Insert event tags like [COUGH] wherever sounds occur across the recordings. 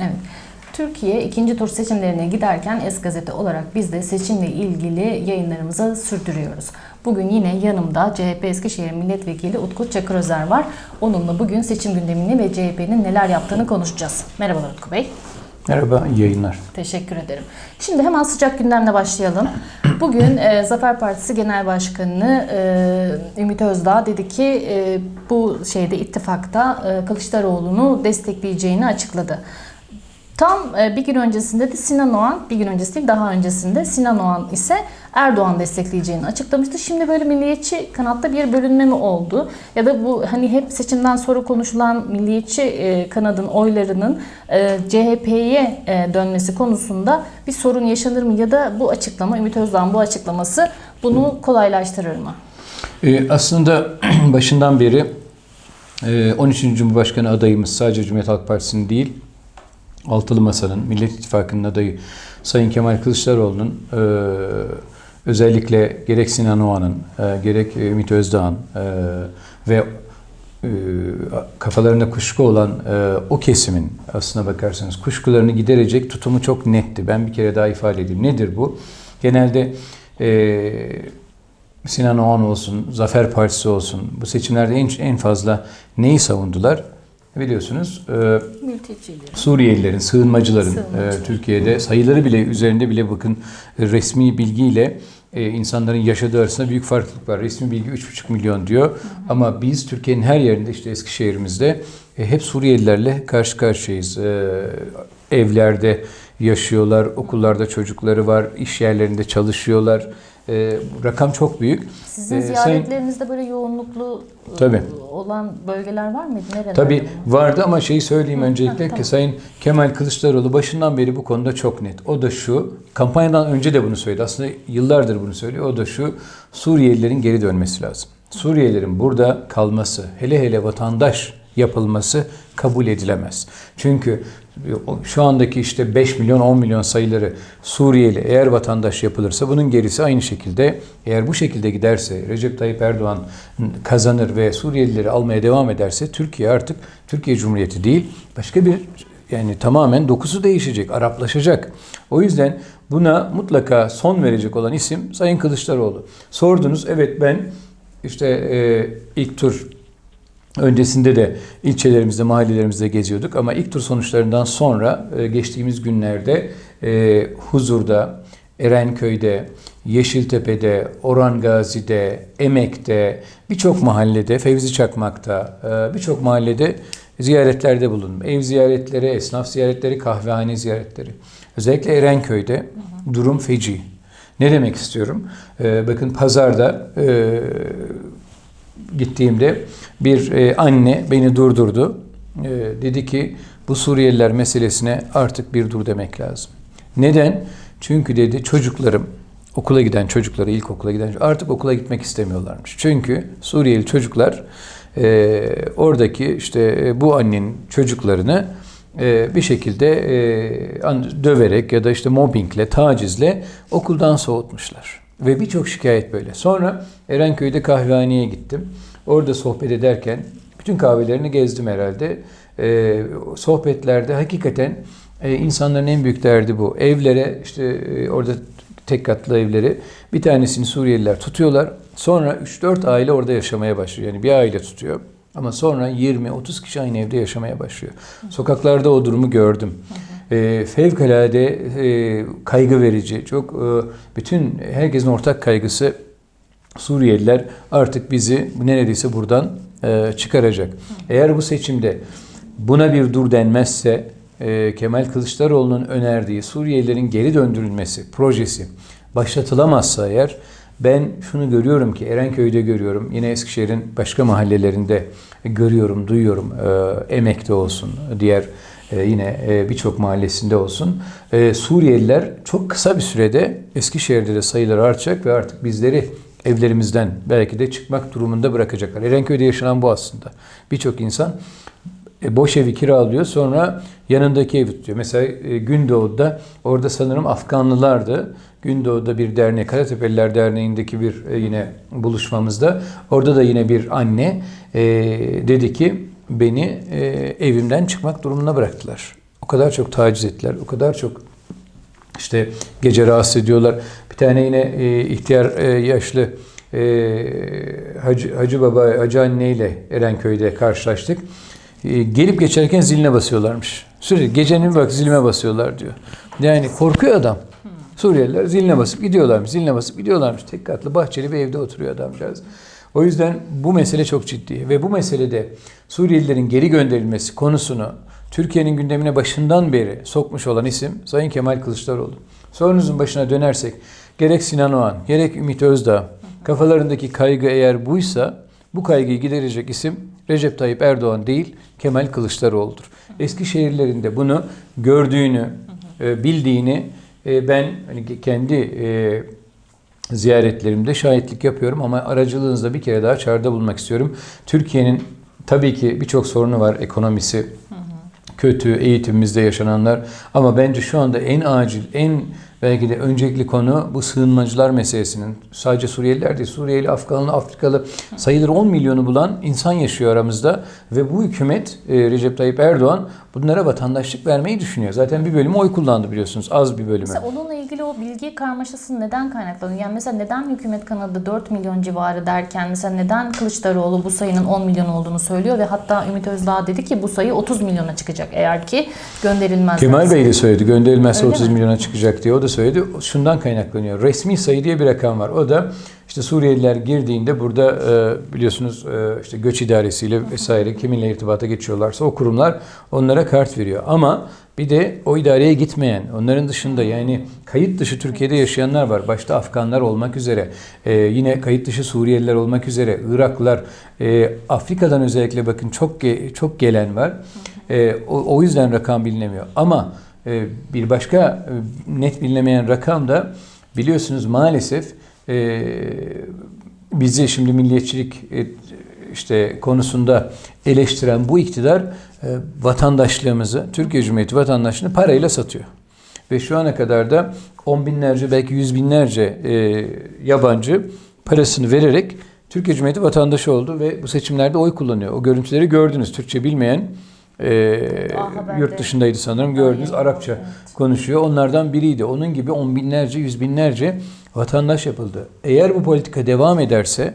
Evet. Türkiye ikinci tur seçimlerine giderken Es Gazete olarak biz de seçimle ilgili yayınlarımızı sürdürüyoruz. Bugün yine yanımda CHP Eskişehir Milletvekili Utku Çakırözer var. Onunla bugün seçim gündemini ve CHP'nin neler yaptığını konuşacağız. Merhabalar Utku Bey. Merhaba, iyi yayınlar. Teşekkür ederim. Şimdi hemen sıcak gündemle başlayalım. Bugün e, Zafer Partisi Genel Başkanı e, Ümit Özdağ dedi ki e, bu şeyde ittifakta e, Kılıçdaroğlu'nu destekleyeceğini açıkladı. Tam e, bir gün öncesinde de Sinan Oğan, bir gün öncesi değil daha öncesinde Sinan Oğan ise Erdoğan destekleyeceğini açıklamıştı. Şimdi böyle milliyetçi kanatta bir bölünme mi oldu? Ya da bu hani hep seçimden sonra konuşulan milliyetçi e, kanadın oylarının e, CHP'ye dönmesi konusunda bir sorun yaşanır mı? Ya da bu açıklama, Ümit Özdağ'ın bu açıklaması bunu kolaylaştırır mı? Aslında [CLEARS THROAT] başından beri e, 13. Cumhurbaşkanı adayımız sadece Cumhuriyet Halk Partisi'nin değil, Altılı Masa'nın, Millet İttifakı'nın adayı Sayın Kemal Kılıçdaroğlu'nun e, özellikle gerek Sinan Oğan'ın, e, gerek Ümit Özdağ'ın e, ve e, kafalarında kuşku olan e, o kesimin aslına bakarsanız kuşkularını giderecek tutumu çok netti. Ben bir kere daha ifade edeyim. Nedir bu? Genelde e, Sinan Oğan olsun, Zafer Partisi olsun bu seçimlerde en, en fazla neyi savundular? Biliyorsunuz e. Suriyelilerin, sığınmacıların Sığınmacılar. e, Türkiye'de sayıları bile üzerinde bile bakın e, resmi bilgiyle e, insanların yaşadığı arasında büyük farklılık var. Resmi bilgi 3,5 milyon diyor ama biz Türkiye'nin her yerinde işte Eskişehir'imizde e, hep Suriyelilerle karşı karşıyayız. E, evlerde yaşıyorlar, okullarda çocukları var, iş yerlerinde çalışıyorlar. E, rakam çok büyük. Sizin Ee, sayın- ziyaretlerinizde böyle yoğunluklu e, Tabii. olan bölgeler var mıydı? Nerelerde? Tabii vardı ama şeyi söyleyeyim öncelikle tamam. ki Sayın Kemal Kılıçdaroğlu başından beri bu konuda çok net. O da şu, kampanyadan önce de bunu söyledi. Aslında yıllardır bunu söylüyor. O da şu, Suriyelilerin geri dönmesi lazım. Suriyelilerin burada kalması, hele hele vatandaş yapılması kabul edilemez. Çünkü şu andaki işte 5 milyon 10 milyon sayıları Suriyeli eğer vatandaş yapılırsa bunun gerisi aynı şekilde eğer bu şekilde giderse Recep Tayyip Erdoğan kazanır ve Suriyelileri almaya devam ederse Türkiye artık Türkiye Cumhuriyeti değil başka bir yani tamamen dokusu değişecek, Araplaşacak. O yüzden buna mutlaka son verecek olan isim Sayın Kılıçdaroğlu. Sordunuz evet ben işte e, ilk tur Öncesinde de ilçelerimizde, mahallelerimizde geziyorduk ama ilk tur sonuçlarından sonra e, geçtiğimiz günlerde e, Huzur'da, Erenköy'de, Yeşiltepe'de, Orhan Gazi'de, Emek'te, birçok mahallede, Fevzi Çakmak'ta, e, birçok mahallede ziyaretlerde bulundum. Ev ziyaretleri, esnaf ziyaretleri, kahvehane ziyaretleri. Özellikle Erenköy'de durum feci. Ne demek istiyorum? Bakın pazarda gittiğimde bir e, anne beni durdurdu. E, dedi ki bu Suriyeliler meselesine artık bir dur demek lazım. Neden? Çünkü dedi çocuklarım okula giden çocukları ilkokula giden artık okula gitmek istemiyorlarmış. Çünkü Suriyeli çocuklar e, oradaki işte e, bu annenin çocuklarını e, bir şekilde e, döverek ya da işte mobbingle, tacizle okuldan soğutmuşlar. Ve birçok şikayet böyle. Sonra Erenköy'de kahvehaneye gittim. Orada sohbet ederken bütün kahvelerini gezdim herhalde. Ee, sohbetlerde hakikaten e, insanların en büyük derdi bu. Evlere işte e, orada tek katlı evleri bir tanesini Suriyeliler tutuyorlar. Sonra 3-4 aile orada yaşamaya başlıyor. Yani bir aile tutuyor. Ama sonra 20-30 kişi aynı evde yaşamaya başlıyor. Sokaklarda o durumu gördüm. E, fevkalade e, kaygı verici. Çok e, bütün herkesin ortak kaygısı Suriyeliler artık bizi neredeyse buradan e, çıkaracak. Eğer bu seçimde buna bir dur denmezse Kemal Kılıçdaroğlu'nun önerdiği Suriyelilerin geri döndürülmesi projesi başlatılamazsa eğer ben şunu görüyorum ki Erenköy'de görüyorum. Yine Eskişehir'in başka mahallelerinde görüyorum, duyuyorum. Emek'te olsun, diğer e, yine e, birçok mahallesinde olsun. E, Suriyeliler çok kısa bir sürede Eskişehir'de de sayıları artacak ve artık bizleri evlerimizden belki de çıkmak durumunda bırakacaklar. Erenköy'de yaşanan bu aslında. Birçok insan e, boş evi kiralıyor sonra yanındaki evi tutuyor. Mesela e, Gündoğdu'da orada sanırım Afganlılardı. Gündoğdu'da bir dernek, Karatepeliler Derneği'ndeki bir yine buluşmamızda orada da yine bir anne dedi ki beni e, evimden çıkmak durumuna bıraktılar. O kadar çok taciz ettiler. O kadar çok işte gece rahatsız ediyorlar. Bir tane yine e, ihtiyar e, yaşlı e, Hacı, Hacı Baba, Hacı Anne ile Erenköy'de karşılaştık. E, gelip geçerken ziline basıyorlarmış. Sürekli gecenin bak zilime basıyorlar diyor. Yani korkuyor adam. Suriyeliler ziline basıp gidiyorlarmış. Ziline basıp gidiyorlarmış. Tek katlı bahçeli bir evde oturuyor adamcağız. O yüzden bu mesele çok ciddi ve bu meselede Suriyelilerin geri gönderilmesi konusunu Türkiye'nin gündemine başından beri sokmuş olan isim Sayın Kemal Kılıçdaroğlu. Sorunuzun başına dönersek gerek Sinan Oğan gerek Ümit Özdağ kafalarındaki kaygı eğer buysa bu kaygıyı giderecek isim Recep Tayyip Erdoğan değil Kemal Kılıçdaroğlu'dur. Eski şehirlerinde bunu gördüğünü, e, bildiğini e, ben hani kendi e, ziyaretlerimde şahitlik yapıyorum ama aracılığınızda bir kere daha çağrıda bulmak istiyorum. Türkiye'nin tabii ki birçok sorunu var ekonomisi, kötü eğitimimizde yaşananlar ama bence şu anda en acil, en belki de öncelikli konu bu sığınmacılar meselesinin. Sadece Suriyeliler değil, Suriyeli, Afganlı, Afrikalı sayılır 10 milyonu bulan insan yaşıyor aramızda ve bu hükümet e, Recep Tayyip Erdoğan bunlara vatandaşlık vermeyi düşünüyor. Zaten bir bölümü oy kullandı biliyorsunuz, az bir bölümü. Mesela onunla ilgili o bilgi karmaşası neden kaynaklanıyor? Yani mesela neden hükümet kanadı 4 milyon civarı derken mesela neden Kılıçdaroğlu bu sayının 10 milyon olduğunu söylüyor ve hatta Ümit Özdağ dedi ki bu sayı 30 milyona çıkacak eğer ki gönderilmez. Kemal Bey de söyledi gönderilmezse Öyle 30 mi? milyona çıkacak diye o da söyledi. Şundan kaynaklanıyor. Resmi sayı diye bir rakam var. O da işte Suriyeliler girdiğinde burada e, biliyorsunuz e, işte göç idaresiyle vesaire kiminle irtibata geçiyorlarsa o kurumlar onlara kart veriyor. Ama bir de o idareye gitmeyen, onların dışında yani kayıt dışı Türkiye'de yaşayanlar var. Başta Afganlar olmak üzere, e, yine kayıt dışı Suriyeliler olmak üzere, Iraklılar, e, Afrika'dan özellikle bakın çok ge- çok gelen var. E, o, o yüzden rakam bilinemiyor. Ama e, bir başka e, net bilinemeyen rakam da biliyorsunuz maalesef e, bizi şimdi milliyetçilik e, işte konusunda eleştiren bu iktidar e, vatandaşlığımızı, Türkiye Cumhuriyeti vatandaşlığını parayla satıyor. Ve şu ana kadar da on binlerce belki yüz binlerce e, yabancı parasını vererek Türkiye Cumhuriyeti vatandaşı oldu ve bu seçimlerde oy kullanıyor. O görüntüleri gördünüz. Türkçe bilmeyen e, yurt dışındaydı sanırım gördünüz. Arapça Evet. konuşuyor. Onlardan biriydi. Onun gibi on binlerce, yüz binlerce vatandaş yapıldı. Eğer bu politika devam ederse,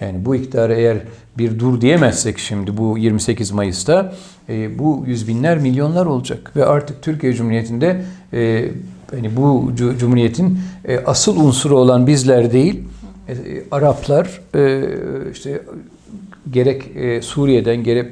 yani bu iktidara eğer bir dur diyemezsek şimdi bu 28 Mayıs'ta e, bu yüz binler milyonlar olacak ve artık Türkiye Cumhuriyeti'nde e, hani bu cu- cumhuriyetin e, asıl unsuru olan bizler değil e, Araplar e, işte gerek e, Suriye'den gerek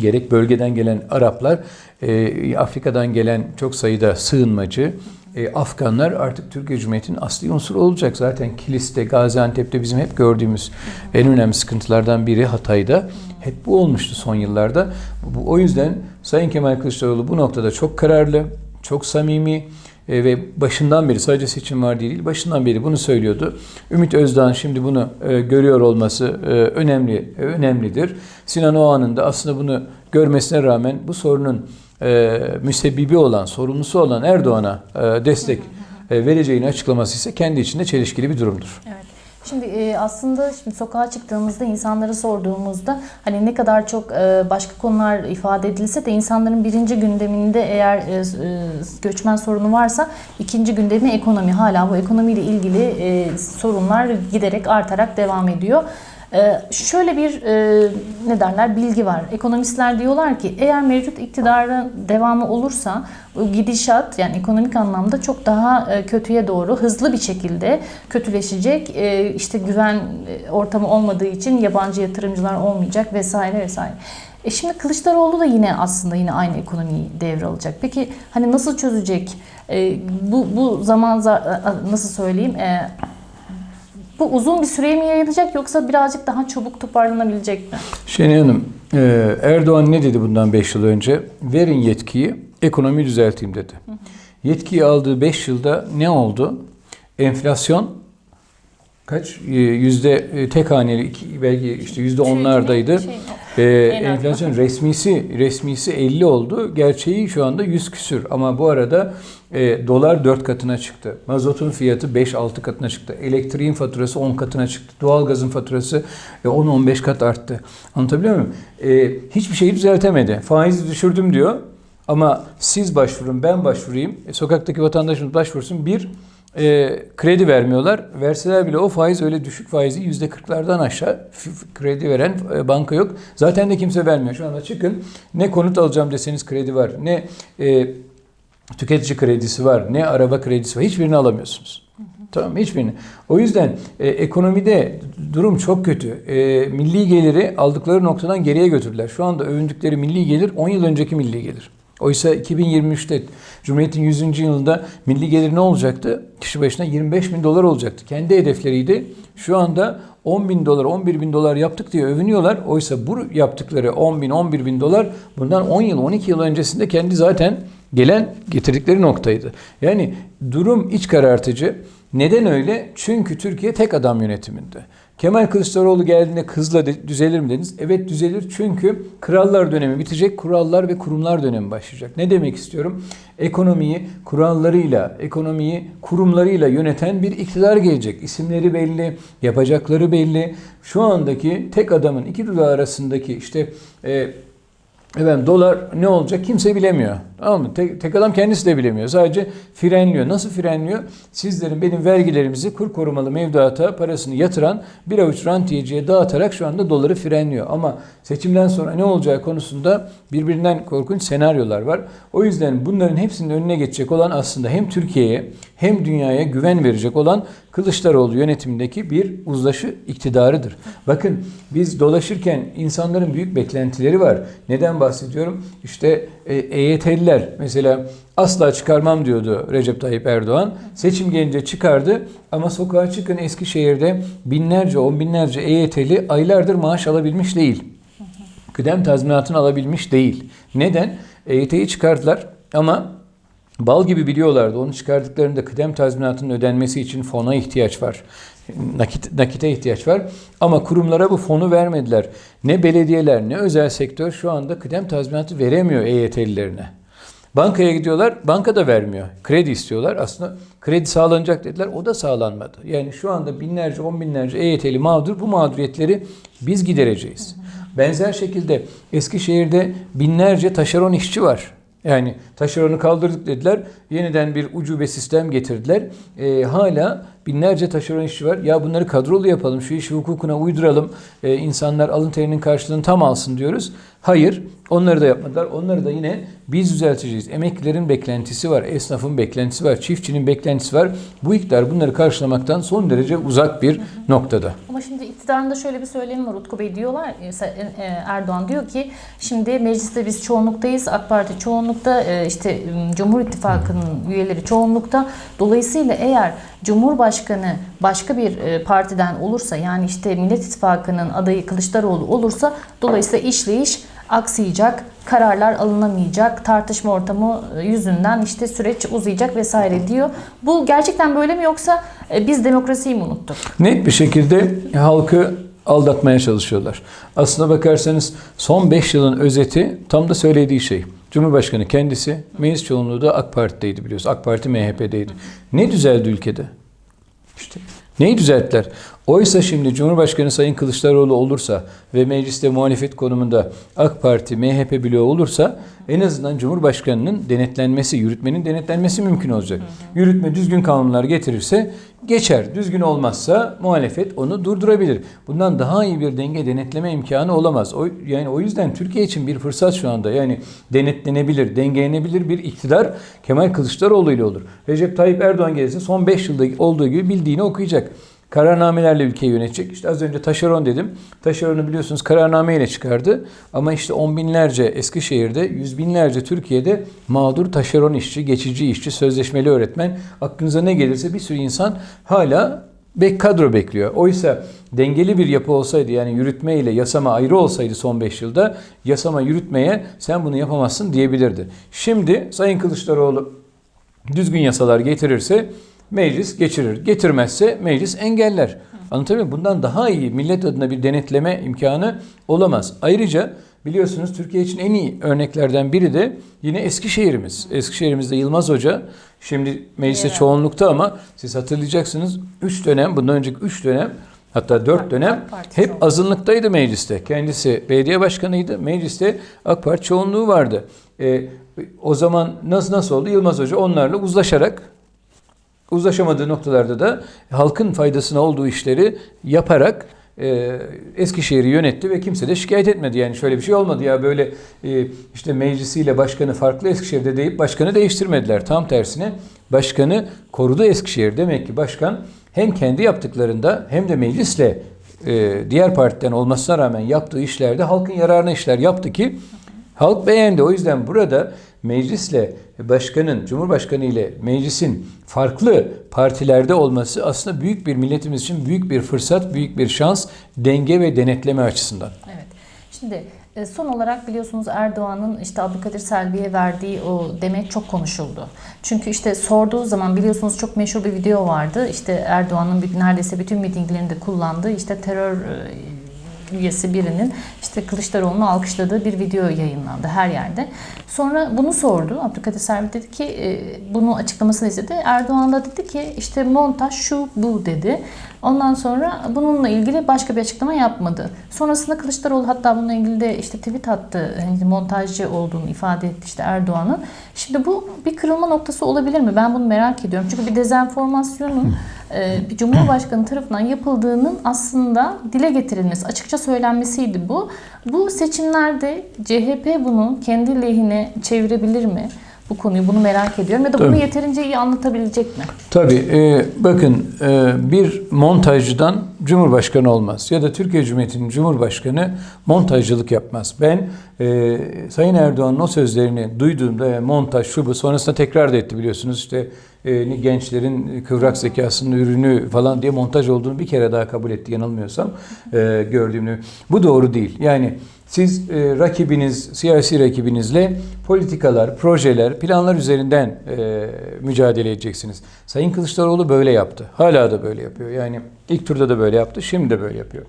gerek bölgeden gelen Araplar, e, Afrika'dan gelen çok sayıda sığınmacı, e, Afganlar artık Türkiye Cumhuriyeti'nin asli unsuru olacak. Zaten Kilis'te, Gaziantep'te bizim hep gördüğümüz en önemli sıkıntılardan biri Hatay'da. Hep bu olmuştu son yıllarda. Bu, o yüzden Sayın Kemal Kılıçdaroğlu bu noktada çok kararlı, çok samimi e, ve başından beri sadece seçim var değil, başından beri bunu söylüyordu. Ümit Özdağ'ın şimdi bunu e, görüyor olması e, önemli, e, önemlidir. Sinan Oğan'ın da aslında bunu görmesine rağmen bu sorunun e, müsebbibi olan, sorumlusu olan Erdoğan'a e, destek e, vereceğini açıklaması ise kendi içinde çelişkili bir durumdur. Evet. Şimdi e, aslında şimdi sokağa çıktığımızda insanlara sorduğumuzda hani ne kadar çok e, başka konular ifade edilse de insanların birinci gündeminde eğer e, göçmen sorunu varsa ikinci gündemi ekonomi. Hala bu ekonomiyle ilgili sorunlar giderek artarak devam ediyor. Ee, şöyle bir e, ne derler bilgi var. Ekonomistler diyorlar ki eğer mevcut iktidarın devamı olursa gidişat yani ekonomik anlamda çok daha e, kötüye doğru hızlı bir şekilde kötüleşecek. E, işte güven e, ortamı olmadığı için yabancı yatırımcılar olmayacak vesaire vesaire. E şimdi Kılıçdaroğlu da yine aslında yine aynı ekonomiyi devralacak. Peki hani nasıl çözecek? E, bu bu zaman za- nasıl söyleyeyim? E, bu uzun bir süreye mi yayılacak yoksa birazcık daha çabuk toparlanabilecek mi? Şenay Hanım, e, Erdoğan ne dedi bundan 5 yıl önce? Verin yetkiyi, ekonomiyi düzelteyim dedi. Yetkiyi aldığı 5 yılda ne oldu? Enflasyon kaç? E, Yüzde e, tek haneli, iki- belki işte yüzde onlardaydı. Şey, Ee, En enflasyon resmisi resmisi 50 oldu. Gerçeği şu anda 100 küsür. Ama bu arada e, dolar 4 katına çıktı. Mazotun fiyatı 5-6 katına çıktı. Elektriğin faturası 10 katına çıktı. Doğalgazın faturası e, 10-15 kat arttı. Anlatabiliyor muyum? E, hiçbir şeyi düzeltemedi. Faizi düşürdüm diyor. Ama siz başvurun, ben başvurayım, e, sokaktaki vatandaşımız başvursun. Bir, e, kredi vermiyorlar. Verseler bile o faiz öyle düşük faizi yüzde kırklardan aşağı kredi veren e, banka yok. Zaten de kimse vermiyor. Şu anda çıkın ne konut alacağım deseniz kredi var, ne e, tüketici kredisi var, ne araba kredisi var. Hiçbirini alamıyorsunuz. Tamam hiçbirini. O yüzden e, ekonomide durum çok kötü. E, milli geliri aldıkları noktadan geriye götürdüler. Şu anda övündükleri milli gelir 10 yıl önceki milli gelir. Oysa 2023'te Cumhuriyet'in 100. yılında milli gelir ne olacaktı? Kişi başına 25 bin dolar olacaktı. Kendi hedefleriydi. Şu anda 10 bin dolar, 11 bin dolar yaptık diye övünüyorlar. Oysa bu yaptıkları 10 bin, 11 bin dolar bundan 10 yıl, 12 yıl öncesinde kendi zaten gelen getirdikleri noktaydı. Yani durum iç karartıcı. Neden öyle? Çünkü Türkiye tek adam yönetiminde. Kemal Kılıçdaroğlu geldiğinde hızla düzelir mi dediniz? Evet düzelir çünkü krallar dönemi bitecek, kurallar ve kurumlar dönemi başlayacak. Ne demek istiyorum? Ekonomiyi kurallarıyla, ekonomiyi kurumlarıyla yöneten bir iktidar gelecek. İsimleri belli, yapacakları belli. Şu andaki tek adamın iki dudağı arasındaki işte e, Efendim dolar ne olacak kimse bilemiyor. Tamam mı? Tek, tek adam kendisi de bilemiyor. Sadece frenliyor. Nasıl frenliyor? Sizlerin benim vergilerimizi kur korumalı mevduata parasını yatıran bir avuç rantiyeciye dağıtarak şu anda doları frenliyor. Ama seçimden sonra ne olacağı konusunda birbirinden korkunç senaryolar var. O yüzden bunların hepsinin önüne geçecek olan aslında hem Türkiye'ye hem dünyaya güven verecek olan Kılıçdaroğlu yönetimindeki bir uzlaşı iktidarıdır. Bakın biz dolaşırken insanların büyük beklentileri var. Neden bahsediyorum? İşte e, EYT'liler mesela asla çıkarmam diyordu Recep Tayyip Erdoğan. Seçim gelince çıkardı ama sokağa çıkın Eskişehir'de binlerce, on binlerce EYT'li aylardır maaş alabilmiş değil. Kıdem tazminatını alabilmiş değil. Neden? EYT'yi çıkardılar ama Bal gibi biliyorlardı. Onu çıkardıklarında kıdem tazminatının ödenmesi için fona ihtiyaç var. Nakit, nakite ihtiyaç var. Ama kurumlara bu fonu vermediler. Ne belediyeler ne özel sektör şu anda kıdem tazminatı veremiyor EYT'lilerine. Bankaya gidiyorlar, banka da vermiyor. Kredi istiyorlar. Aslında kredi sağlanacak dediler, o da sağlanmadı. Yani şu anda binlerce, on binlerce EYT'li mağdur, bu mağduriyetleri biz gidereceğiz. Benzer şekilde Eskişehir'de binlerce taşeron işçi var. Yani taşeronu kaldırdık dediler. Yeniden bir ucube sistem getirdiler. Ee, hala binlerce taşeron işçi var. Ya bunları kadrolu yapalım, şu işi hukukuna uyduralım. Ee, insanlar alın terinin karşılığını tam alsın diyoruz. Hayır, onları da yapmadılar. Onları da yine biz düzelteceğiz. Emeklilerin beklentisi var, esnafın beklentisi var, çiftçinin beklentisi var. Bu iktidar bunları karşılamaktan son derece uzak bir noktada. Ama şimdi iktidarında şöyle bir söylemi var Utku Bey diyorlar e, Se- e, Erdoğan diyor ki şimdi mecliste biz çoğunluktayız AK Parti çoğunlukta e, işte Cumhur İttifakı'nın üyeleri çoğunlukta dolayısıyla eğer Cumhurbaşkanı başka bir e, partiden olursa yani işte Millet İttifakı'nın adayı Kılıçdaroğlu olursa dolayısıyla işleyiş aksayacak, kararlar alınamayacak, tartışma ortamı e, yüzünden işte süreç uzayacak vesaire diyor. Bu gerçekten böyle mi yoksa e, biz demokrasiyi mi unuttuk? Net bir şekilde halkı aldatmaya çalışıyorlar. Aslına bakarsanız son 5 yılın özeti tam da söylediği şey. Cumhurbaşkanı kendisi meclis çoğunluğu da AK Parti'deydi biliyorsun. AK Parti MHP'deydi. Ne düzeldi ülkede? İşte neyi düzelttiler? Oysa şimdi Cumhurbaşkanı Sayın Kılıçdaroğlu olursa ve mecliste muhalefet konumunda AK Parti, MHP bloğu olursa en azından Cumhurbaşkanının denetlenmesi, yürütmenin denetlenmesi mümkün olacak. Yürütme düzgün kanunlar getirirse geçer. Düzgün olmazsa muhalefet onu durdurabilir. Bundan daha iyi bir denge denetleme imkanı olamaz. O, yani o yüzden Türkiye için bir fırsat şu anda. Yani denetlenebilir, dengelenebilir bir iktidar Kemal Kılıçdaroğlu ile olur. Recep Tayyip Erdoğan gelirse son 5 yılda olduğu gibi bildiğini okuyacak. Kararnamelerle ülkeyi yönetecek. İşte az önce taşeron dedim. Taşeronu biliyorsunuz kararnameyle çıkardı. Ama işte on binlerce Eskişehir'de, yüz binlerce Türkiye'de mağdur taşeron işçi, geçici işçi, sözleşmeli öğretmen. Aklınıza ne gelirse bir sürü insan hala bek kadro bekliyor. Oysa dengeli bir yapı olsaydı yani yürütme ile yasama ayrı olsaydı son 5 yılda yasama yürütmeye sen bunu yapamazsın diyebilirdi. Şimdi Sayın Kılıçdaroğlu düzgün yasalar getirirse meclis geçirir. Getirmezse meclis engeller. Anlatabiliyor muyum? Bundan daha iyi millet adına bir denetleme imkanı olamaz. Ayrıca biliyorsunuz Türkiye için en iyi örneklerden biri de yine Eskişehir'imiz. Eskişehir'imizde Yılmaz Hoca şimdi mecliste Evet. çoğunlukta ama siz hatırlayacaksınız 3 dönem bundan önceki 3 dönem hatta 4 Parti- dönem hep azınlıktaydı mecliste. Kendisi belediye başkanıydı. Mecliste AK Parti çoğunluğu vardı. Ee, O zaman nasıl nasıl oldu? Yılmaz Hoca onlarla uzlaşarak uzlaşamadığı noktalarda da halkın faydasına olduğu işleri yaparak e, Eskişehir'i yönetti ve kimse de şikayet etmedi. Yani şöyle bir şey olmadı ya böyle e, işte meclisiyle başkanı farklı Eskişehir'de deyip başkanı değiştirmediler. Tam tersine başkanı korudu Eskişehir. Demek ki başkan hem kendi yaptıklarında hem de meclisle e, diğer partiden olmasına rağmen yaptığı işlerde halkın yararına işler yaptı ki halk beğendi. O yüzden burada meclisle başkanın, cumhurbaşkanı ile meclisin farklı partilerde olması aslında büyük bir milletimiz için büyük bir fırsat, büyük bir şans, denge ve denetleme açısından. Evet. Şimdi e, son olarak biliyorsunuz Erdoğan'ın işte Abdülkadir Selvi'ye verdiği o demek çok konuşuldu. Çünkü işte sorduğu zaman biliyorsunuz çok meşhur bir video vardı. İşte Erdoğan'ın neredeyse bütün mitinglerinde kullandığı işte terör e, üyesi birinin işte Kılıçdaroğlu'nu alkışladığı bir video yayınlandı her yerde. Sonra bunu sordu. Abdülkadir Selvi dedi ki e, bunu açıklamasını istedi. Erdoğan da dedi ki işte montaj şu bu dedi. Ondan sonra bununla ilgili başka bir açıklama yapmadı. Sonrasında Kılıçdaroğlu hatta bununla ilgili de işte tweet attı. Hani montajcı olduğunu ifade etti işte Erdoğan'ın. Şimdi bu bir kırılma noktası olabilir mi? Ben bunu merak ediyorum. Çünkü bir dezenformasyonun e, bir Cumhurbaşkanı tarafından yapıldığının aslında dile getirilmesi, açıkça söylenmesiydi bu. Bu seçimlerde CHP bunu kendi lehine çevirebilir mi? Bu konuyu bunu merak ediyorum ya da bunu Tabii. yeterince iyi anlatabilecek mi? Tabii e, bakın e, bir montajcıdan cumhurbaşkanı olmaz ya da Türkiye Cumhuriyeti'nin cumhurbaşkanı montajcılık yapmaz. Ben e, Sayın Erdoğan'ın o sözlerini duyduğumda e, montaj şu bu sonrasında tekrar da etti biliyorsunuz işte gençlerin kıvrak zekasının ürünü falan diye montaj olduğunu bir kere daha kabul etti yanılmıyorsam e, gördüğümü. Bu doğru değil. Yani siz e, rakibiniz, siyasi rakibinizle politikalar, projeler, planlar üzerinden e, mücadele edeceksiniz. Sayın Kılıçdaroğlu böyle yaptı. Hala da böyle yapıyor. Yani ilk turda da böyle yaptı, şimdi de böyle yapıyor.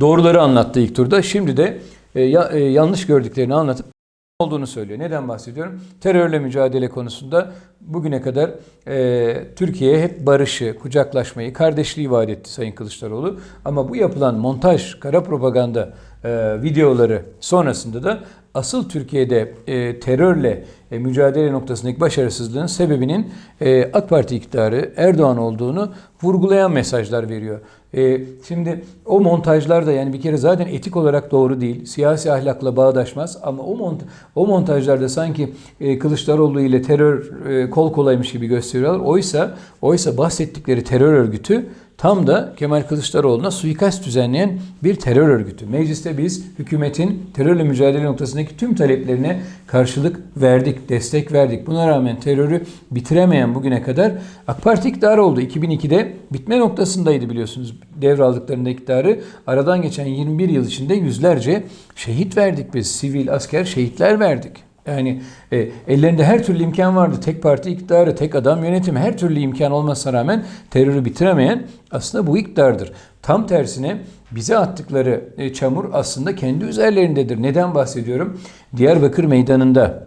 Doğruları anlattı ilk turda. Şimdi de e, e, yanlış gördüklerini anlatıp olduğunu söylüyor. Neden bahsediyorum? Terörle mücadele konusunda bugüne kadar e, Türkiye'ye hep barışı, kucaklaşmayı, kardeşliği vaat etti Sayın Kılıçdaroğlu. Ama bu yapılan montaj, kara propaganda e, videoları sonrasında da asıl Türkiye'de e, terörle e, mücadele noktasındaki başarısızlığın sebebinin e, AK Parti iktidarı Erdoğan olduğunu vurgulayan mesajlar veriyor. E, şimdi o montajlar da yani bir kere zaten etik olarak doğru değil. Siyasi ahlakla bağdaşmaz ama o mont o montajlarda sanki e, Kılıçdaroğlu ile terör e, kol kolaymış gibi gösteriyorlar. Oysa oysa bahsettikleri terör örgütü tam da Kemal Kılıçdaroğlu'na suikast düzenleyen bir terör örgütü. Mecliste biz hükümetin terörle mücadele noktasındaki tüm taleplerine karşılık verdik, destek verdik. Buna rağmen terörü bitiremeyen bugüne kadar AK Parti iktidarı oldu. 2002'de bitme noktasındaydı biliyorsunuz devraldıklarında iktidarı. Aradan geçen 21 yıl içinde yüzlerce şehit verdik biz. Sivil, asker şehitler verdik. Yani e, ellerinde her türlü imkan vardı. Tek parti iktidarı, tek adam yönetimi, her türlü imkan olmasına rağmen terörü bitiremeyen aslında bu iktidardır. Tam tersine bize attıkları e, çamur aslında kendi üzerlerindedir. Neden bahsediyorum? Diyarbakır Meydanı'nda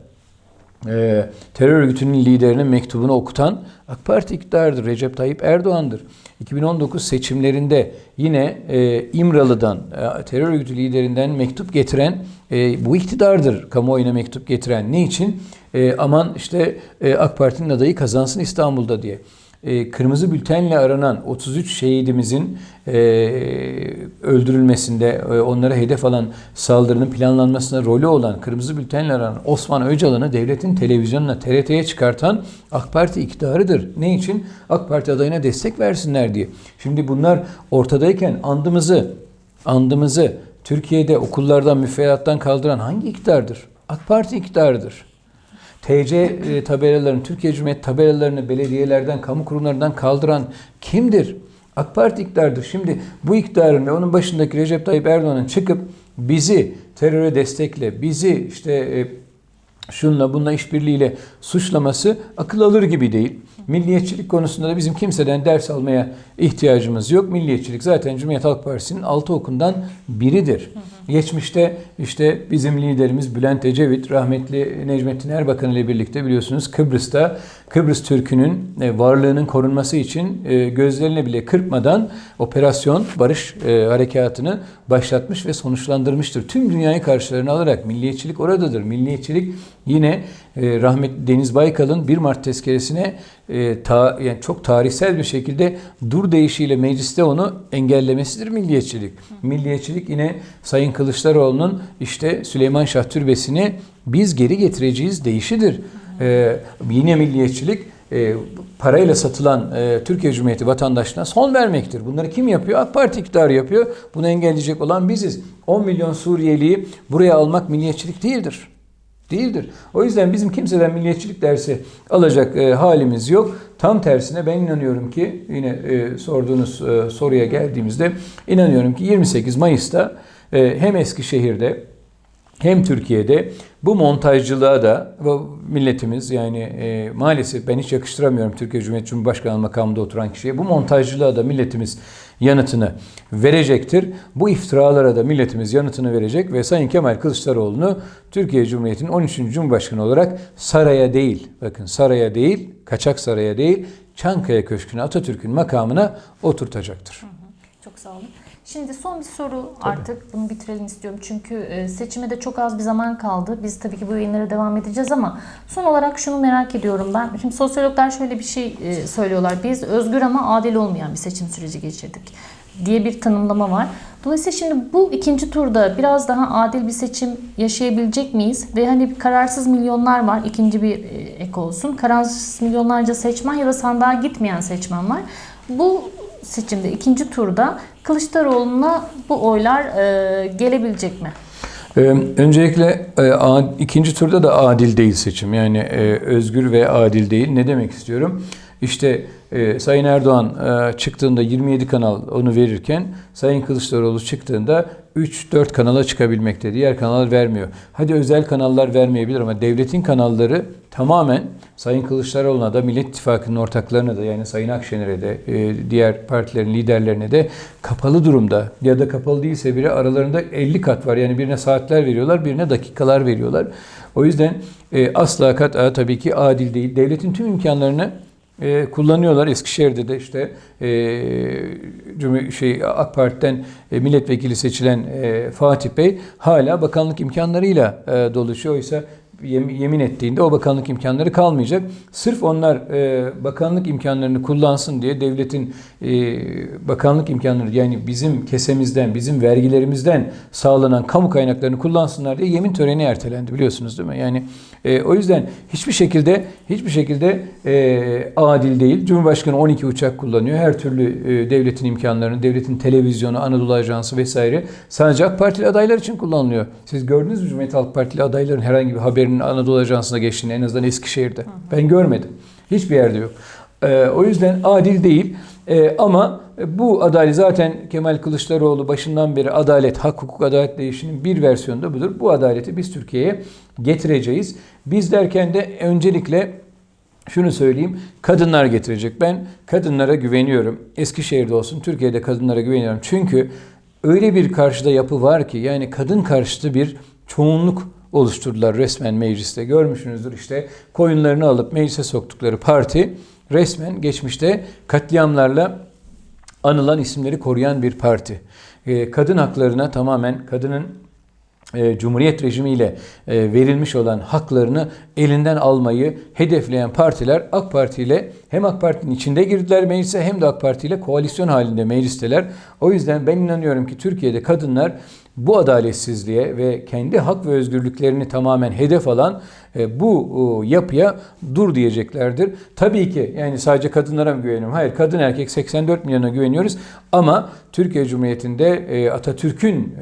e, terör örgütünün liderinin mektubunu okutan AK Parti iktidarıdır. Recep Tayyip Erdoğan'dır. 2019 seçimlerinde yine e, İmralı'dan e, terör örgütü liderinden mektup getiren e, bu iktidardır. Kamuoyuna mektup getiren. Ne için? E, aman işte e, AK Parti'nin adayı kazansın İstanbul'da diye. E, kırmızı bültenle aranan 33 şehidimizin e, öldürülmesinde, e, onlara hedef alan saldırının planlanmasında rolü olan kırmızı bültenle aranan Osman Öcalan'ı devletin televizyonuna TRT'ye çıkartan AK Parti iktidarıdır. Ne için? AK Parti adayına destek versinler diye. Şimdi bunlar ortadayken andımızı, andımızı Türkiye'de okullardan, müfredattan kaldıran hangi iktidardır? AK Parti iktidarıdır. TC e, tabelalarını, Türkiye Cumhuriyeti tabelalarını belediyelerden, kamu kurumlarından kaldıran kimdir? AK Parti iktidardır. Şimdi bu iktidarın ve onun başındaki Recep Tayyip Erdoğan'ın çıkıp bizi teröre destekle, bizi işte e, şunla bununla işbirliğiyle suçlaması akıl alır gibi değil. Milliyetçilik konusunda da bizim kimseden ders almaya ihtiyacımız yok. Milliyetçilik zaten Cumhuriyet Halk Partisi'nin altı okundan biridir. Geçmişte işte bizim liderimiz Bülent Ecevit, rahmetli Necmettin Erbakan ile birlikte biliyorsunuz Kıbrıs'ta Kıbrıs Türk'ünün e, varlığının korunması için e, gözlerini bile kırpmadan operasyon barış e, harekatını başlatmış ve sonuçlandırmıştır. Tüm dünyayı karşılarına alarak milliyetçilik oradadır. Milliyetçilik Yine e, rahmetli Deniz Baykal'ın 1 Mart tezkeresine e, ta, yani çok tarihsel bir şekilde dur deyişiyle mecliste onu engellemesidir milliyetçilik. Milliyetçilik yine Sayın Kılıçdaroğlu'nun işte Süleyman Şah Türbesi'ni biz geri getireceğiz deyişidir. E, yine milliyetçilik e, parayla satılan e, Türkiye Cumhuriyeti vatandaşına son vermektir. Bunları kim yapıyor? AK Parti iktidarı yapıyor. Bunu engelleyecek olan biziz. 10 milyon Suriyeliyi buraya almak milliyetçilik değildir. Değildir. O yüzden bizim kimseden milliyetçilik dersi alacak e, halimiz yok. Tam tersine ben inanıyorum ki yine e, sorduğunuz e, soruya geldiğimizde inanıyorum ki 28 Mayıs'ta e, hem Eskişehir'de hem Türkiye'de bu montajcılığa da milletimiz yani e, maalesef ben hiç yakıştıramıyorum Türkiye Cumhuriyeti Cumhurbaşkanı makamında oturan kişiye. Bu montajcılığa da milletimiz yanıtını verecektir. Bu iftiralara da milletimiz yanıtını verecek ve Sayın Kemal Kılıçdaroğlu'nu Türkiye Cumhuriyeti'nin 13. Cumhurbaşkanı olarak saraya değil, bakın saraya değil, kaçak saraya değil, Çankaya Köşkü'ne Atatürk'ün makamına oturtacaktır. Çok sağ olun. Şimdi son bir soru artık bunu bitirelim istiyorum. Çünkü e, seçime de çok az bir zaman kaldı. Biz tabii ki bu yayınlara devam edeceğiz ama son olarak şunu merak ediyorum ben. Şimdi sosyologlar şöyle bir şey e, söylüyorlar. Biz özgür ama adil olmayan bir seçim süreci geçirdik diye bir tanımlama var. Dolayısıyla şimdi bu ikinci turda biraz daha adil bir seçim yaşayabilecek miyiz? Ve hani kararsız milyonlar var. İkinci bir e, ek olsun. Kararsız milyonlarca seçmen ya da sandığa gitmeyen seçmen var. Bu seçimde ikinci turda Kılıçdaroğlu'na bu oylar e, gelebilecek mi? Ee, öncelikle e, a- ikinci turda da adil değil seçim. Yani e, özgür ve adil değil. Ne demek istiyorum? İşte e, Sayın Erdoğan e, çıktığında 27 kanal onu verirken Sayın Kılıçdaroğlu çıktığında 3-4 kanala çıkabilmekte. Diğer kanallar vermiyor. Hadi özel kanallar vermeyebilir ama devletin kanalları tamamen Sayın Kılıçdaroğlu'na da Millet İttifakı'nın ortaklarına da yani Sayın Akşener'e de e, diğer partilerin liderlerine de kapalı durumda ya da kapalı değilse biri aralarında 50 kat var. Yani birine saatler veriyorlar, birine dakikalar veriyorlar. O yüzden e, asla kat tabii ki adil değil. Devletin tüm imkanlarını e, kullanıyorlar. Eskişehir'de de işte e, Cumhur şey AK Parti'den e, milletvekili seçilen e, Fatih Bey hala bakanlık imkanlarıyla e, dolaşıyor. Oysa yem- yemin ettiğinde o bakanlık imkanları kalmayacak. Sırf onlar e, bakanlık imkanlarını kullansın diye devletin e, bakanlık imkanları yani bizim kesemizden, bizim vergilerimizden sağlanan kamu kaynaklarını kullansınlar diye yemin töreni ertelendi biliyorsunuz değil mi? Yani e, o yüzden hiçbir şekilde hiçbir şekilde e, adil değil. Cumhurbaşkanı 12 uçak kullanıyor. Her türlü e, devletin imkanlarını, devletin televizyonu, Anadolu Ajansı vesaire sadece AK Partili adaylar için kullanılıyor. Siz gördünüz mü Cumhuriyet Halk Partili adayların herhangi bir haberinin Anadolu Ajansı'na geçtiğini en azından Eskişehir'de? Ben görmedim. Hiçbir yerde yok. E, o yüzden adil değil. E, ama bu adalet zaten Kemal Kılıçdaroğlu başından beri adalet, hak, hukuk, adalet değişinin bir versiyonu da budur. Bu adaleti biz Türkiye'ye getireceğiz. Biz derken de öncelikle şunu söyleyeyim. Kadınlar getirecek. Ben kadınlara güveniyorum. Eskişehir'de olsun, Türkiye'de kadınlara güveniyorum. Çünkü öyle bir karşıda yapı var ki yani kadın karşıtı bir çoğunluk oluşturdular resmen mecliste. Görmüşsünüzdür işte koyunlarını alıp meclise soktukları parti resmen geçmişte katliamlarla anılan isimleri koruyan bir parti. Ee, Kadın haklarına tamamen kadının e, Cumhuriyet rejimiyle e, verilmiş olan haklarını elinden almayı hedefleyen partiler AK Parti ile hem AK Parti'nin içinde girdiler meclise hem de AK Parti ile koalisyon halinde meclisteler. O yüzden ben inanıyorum ki Türkiye'de kadınlar bu adaletsizliğe ve kendi hak ve özgürlüklerini tamamen hedef alan e, bu e, yapıya dur diyeceklerdir. Tabii ki yani sadece kadınlara mı güveniyorum? Hayır kadın erkek 84 milyona güveniyoruz ama Türkiye Cumhuriyeti'nde e, Atatürk'ün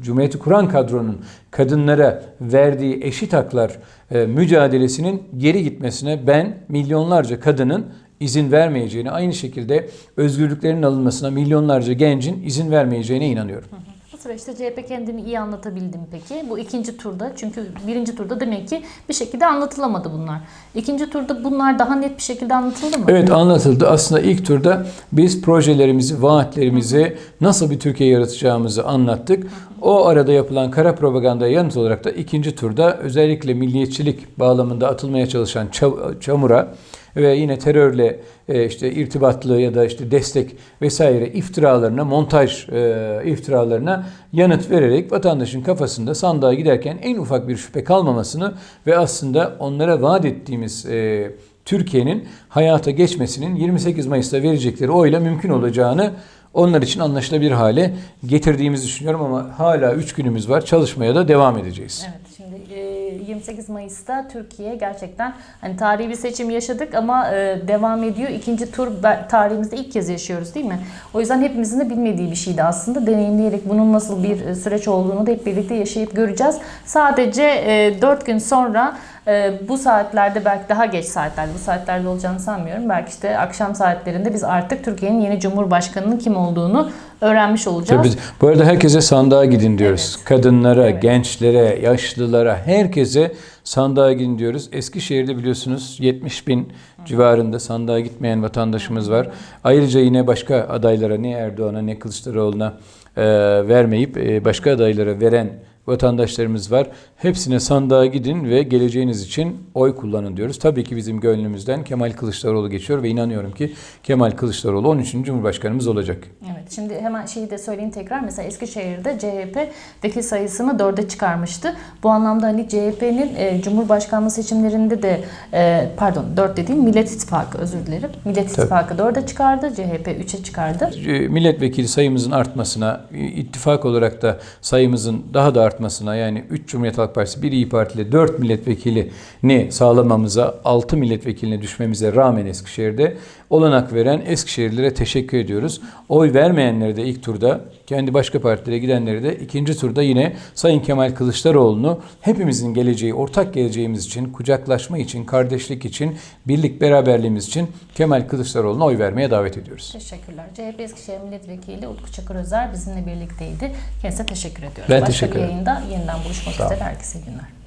Cumhuriyeti kuran kadronun kadınlara verdiği eşit haklar mücadelesinin geri gitmesine ben milyonlarca kadının izin vermeyeceğine, aynı şekilde özgürlüklerinin alınmasına milyonlarca gencin izin vermeyeceğine inanıyorum. Bu süreçte CHP kendini iyi anlatabildi mi peki? Bu ikinci turda çünkü birinci turda demek ki bir şekilde anlatılamadı bunlar. İkinci turda bunlar daha net bir şekilde anlatıldı mı? Evet anlatıldı. Aslında ilk turda biz projelerimizi, vaatlerimizi, nasıl bir Türkiye yaratacağımızı anlattık. O arada yapılan kara propagandaya yanıt olarak da ikinci turda özellikle milliyetçilik bağlamında atılmaya çalışan ça- çamura ve yine terörle e, işte irtibatlı ya da işte destek vesaire iftiralarına, montaj e, iftiralarına yanıt vererek vatandaşın kafasında sandığa giderken en ufak bir şüphe kalmamasını ve aslında onlara vaat ettiğimiz e, Türkiye'nin hayata geçmesinin 28 Mayıs'ta verecekleri oyla mümkün olacağını onlar için anlaşılabilir hale getirdiğimizi düşünüyorum ama hala 3 günümüz var. Çalışmaya da devam edeceğiz. Evet 28 Mayıs'ta Türkiye gerçekten hani tarihi bir seçim yaşadık ama e, devam ediyor. İkinci tur tarihimizde ilk kez yaşıyoruz değil mi? O yüzden hepimizin de bilmediği bir şeydi aslında. Deneyimleyerek bunun nasıl bir e, süreç olduğunu da hep birlikte yaşayıp göreceğiz. Sadece e, 4 gün sonra e, bu saatlerde belki daha geç saatlerde bu saatlerde olacağını sanmıyorum. Belki işte akşam saatlerinde biz artık Türkiye'nin yeni Cumhurbaşkanı'nın kim olduğunu öğrenmiş olacağız. Tabii, bu arada herkese sandığa gidin diyoruz. Evet. Kadınlara, Evet. gençlere, yaşlılara, herkese sandığa gidin diyoruz. Eskişehir'de biliyorsunuz 70 bin civarında sandığa gitmeyen vatandaşımız var. Ayrıca yine başka adaylara ne Erdoğan'a ne Kılıçdaroğlu'na e, vermeyip e, başka adaylara veren vatandaşlarımız var. Hepsine sandığa gidin ve geleceğiniz için oy kullanın diyoruz. Tabii ki bizim gönlümüzden Kemal Kılıçdaroğlu geçiyor ve inanıyorum ki Kemal Kılıçdaroğlu 13. Cumhurbaşkanımız olacak. Evet şimdi hemen şeyi de söyleyeyim tekrar. Mesela Eskişehir'de CHP'deki sayısını dörde çıkarmıştı. Bu anlamda hani CHP'nin e, Cumhurbaşkanlığı seçimlerinde de e, pardon dört dediğim Millet İttifakı özür dilerim. Millet. İttifakı dörde çıkardı. CHP üçe çıkardı. E, milletvekili sayımızın artmasına, ittifak olarak da sayımızın daha da artmasına yani 3 Cumhuriyet Halk Partisi, 1 İyi Parti ile 4 milletvekilini sağlamamıza, 6 milletvekiline düşmemize rağmen Eskişehir'de olanak veren Eskişehirlilere teşekkür ediyoruz. Oy vermeyenleri de ilk turda, kendi başka partilere gidenleri de ikinci turda yine Sayın Kemal Kılıçdaroğlu'nu hepimizin geleceği, ortak geleceğimiz için, kucaklaşma için, kardeşlik için, birlik beraberliğimiz için Kemal Kılıçdaroğlu'na oy vermeye davet ediyoruz. Teşekkürler. CHP Eskişehir Milletvekili Utku Çakır Özer bizimle birlikteydi. Kendisine teşekkür ediyoruz. Ben Başka teşekkür bir ederim. yayında yeniden buluşmak üzere. Herkese günler.